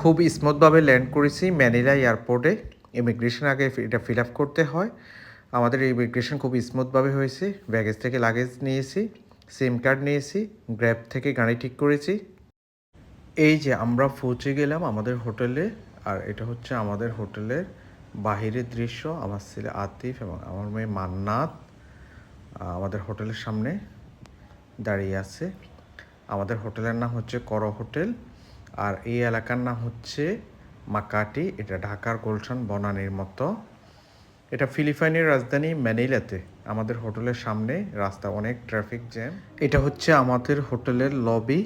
খুব স্মুথভাবে ল্যান্ড করেছি ম্যানিলা এয়ারপোর্টে। ইমিগ্রেশন আগে এটা ফিল আপ করতে হয়। আমাদের ইমিগ্রেশন খুব স্মুথভাবে হয়েছে। ব্যাগেজ থেকে লাগেজ নিয়েছি সিম কার্ড নিয়েছি গ্র্যাব থেকে গাড়ি ঠিক করেছি। এই যে আমরা পৌঁছে গেলাম আমাদের হোটেলে, আর এটা হচ্ছে আমাদের হোটেলের বাহিরের দৃশ্য। আমার ছেলে আতিফ এবং আমার মেয়ে মান্নাত আমাদের হোটেলের সামনে দাঁড়িয়ে আছে। আমাদের হোটেলের নাম হচ্ছে কর হোটেল। আর এই এলাকার নাম হচ্ছে মাকাটি, এটা ঢাকার গুলশান বনানীর মতো। এটা ফিলিপাইনের রাজধানী ম্যানিলাতে, আমাদের হোটেলের সামনে রাস্তা অনেক ট্রাফিক জ্যাম। এটা হচ্ছে আমাদের হোটেলের লবি,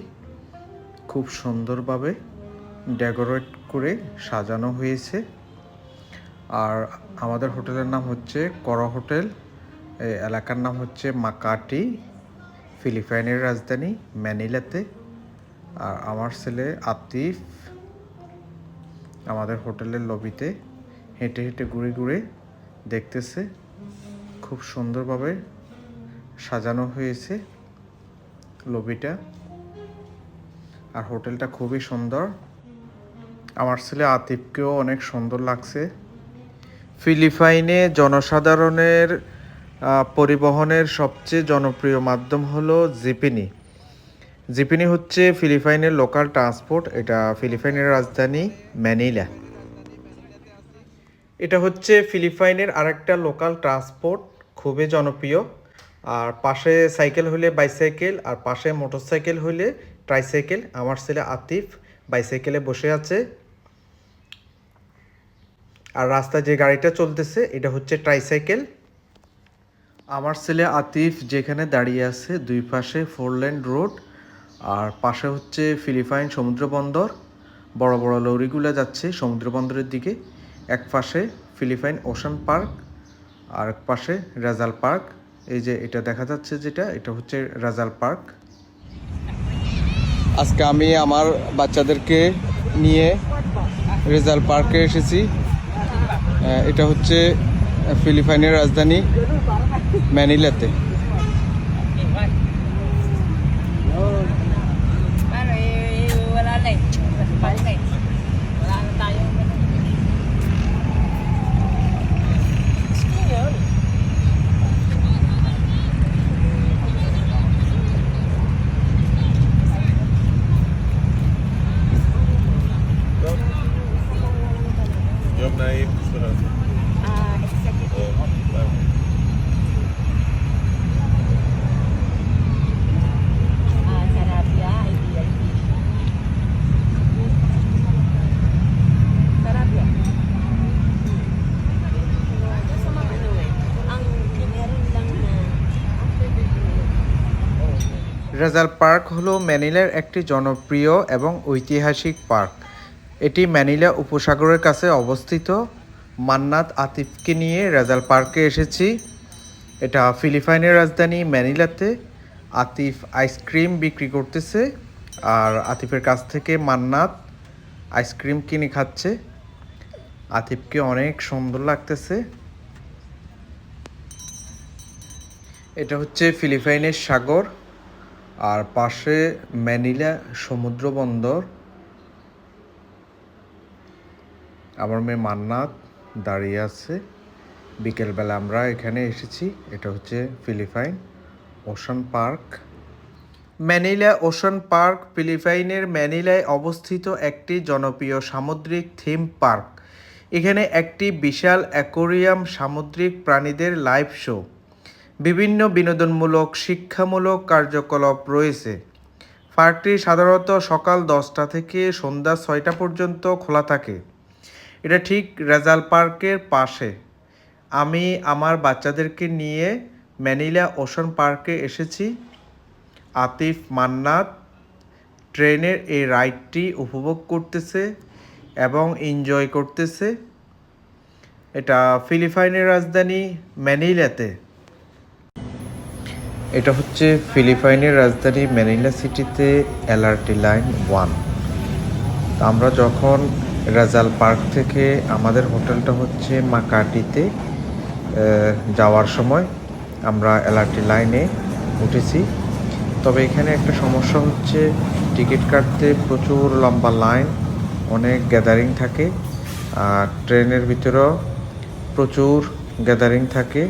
খুব সুন্দরভাবে ডেকোরেট করে সাজানো হয়েছে। আর আমাদের হোটেলের নাম হচ্ছে কর হোটেল এলাকার নাম হচ্ছে মাকাটি, ফিলিপাইনের রাজধানী ম্যানিলাতে। আর আমার ছেলে আতিফ আমাদের হোটেলের লবিতে হেঁটে হেঁটে ঘুরে ঘুরে দেখতেছে। খুব সুন্দরভাবে সাজানো হয়েছে লবিটা। আর হোটেলটা খুবই সুন্দর। আমার ছেলে আতিফকেও অনেক সুন্দর লাগছে। ফিলিপাইনে জনসাধারণের পরিবহনের সবচেয়ে জনপ্রিয় মাধ্যম হলো জিপিনি। জিপিনি হচ্ছে ফিলিপাইনের লোকাল ট্রান্সপোর্ট এটা ফিলিপাইনের রাজধানী ম্যানিলা। এটা হচ্ছে ফিলিপাইনের আরেকটা লোকাল ট্রান্সপোর্ট খুবই জনপ্রিয়। আর পাশে সাইকেল হলে বাইসাইকেল আর পাশে মোটরসাইকেল হলে ট্রাইসাইকেল আমার ছেলে আতিফ বাইসাইকেলে বসে আছে। আর রাস্তায় যে গাড়িটা চলতেছে, এটা হচ্ছে ট্রাইসাইকেল আমার ছেলে আতিফ যেখানে দাঁড়িয়ে আছে, দুই পাশে ফোর লেন রোড আর পাশে হচ্ছে ফিলিপাইন সমুদ্র বন্দর। বড় বড় লরিগুলো যাচ্ছে সমুদ্র বন্দরের দিকে। এক পাশে ফিলিপাইন ওশান পার্ক, আর এক পাশে রাজাল পার্ক। এই যে এটা দেখা যাচ্ছে যেটা, এটা হচ্ছে রাজাল পার্ক। আজকে আমি আমার বাচ্চাদেরকে নিয়ে রেজাল পার্কে এসেছি। এটা হচ্ছে ফিলিপাইনের রাজধানী ম্যানিলাতে। রেজাল পার্ক হলো ম্যানিলার একটি জনপ্রিয় এবং ঐতিহাসিক পার্ক। এটি ম্যানিলা উপসাগরের কাছে অবস্থিত। মান্নাত আতিফকে নিয়ে রেজাল পার্কে এসেছি। এটা ফিলিপাইনের রাজধানী ম্যানিলাতে। আতিফ আইসক্রিম বিক্রি করতেছে আর আতিফের কাছ থেকে মান্নাত আইসক্রিম কিনে খাচ্ছে। আতিফকে অনেক সুন্দর লাগতেছে। এটা হচ্ছে ফিলিপাইনের সাগর। আর পাশে ম্যানিলা সমুদ্র বন্দর। আমার মেয়ে মান্নাত দাঁড়িয়ে আছে। বিকেলবেলা আমরা এখানে এসেছি। এটা হচ্ছে Philippine ocean park. Manila ocean park ফিলিপাইনের ম্যানিলায় অবস্থিত একটি জনপ্রিয় সামুদ্রিক থিম পার্ক। এখানে একটি বিশাল অ্যাকোরিয়াম সামুদ্রিক প্রাণীদের লাইভ শো। বিভিন্ন বিনোদনমূলক, শিক্ষামূলক কার্যকলাপ রয়েছে। পার্কটি সাধারণত সকাল দশটা থেকে সন্ধ্যা ছয়টা পর্যন্ত খোলা থাকে। এটা ঠিক রেজাল পার্কের পাশে। আমি আমার বাচ্চাদেরকে নিয়ে ম্যানিলা ওশান পার্কে এসেছি। আতিফ মান্নাত ট্রেনের এই রাইডটি উপভোগ করতেছে এবং এনজয় করতেছে। এটা ফিলিপাইনের রাজধানী ম্যানিলাতে। এটা হচ্ছে ফিলিপাইনের রাজধানী ম্যানিলা সিটিতে এলআরটি লাইন ওয়ান। আমরা যখন রাজাল পার্ক থেকে আমাদের হোটেলটা হচ্ছে মাকাটিতে যাওয়ার সময় আমরা এলআরটি লাইনে উঠেছি। তবে এখানে একটা সমস্যা হচ্ছে, টিকিট কাটতে প্রচুর লম্বা লাইন, অনেক গ্যাদারিং থাকে, আর ট্রেনের ভিতরেও প্রচুর গ্যাদারিং থাকে।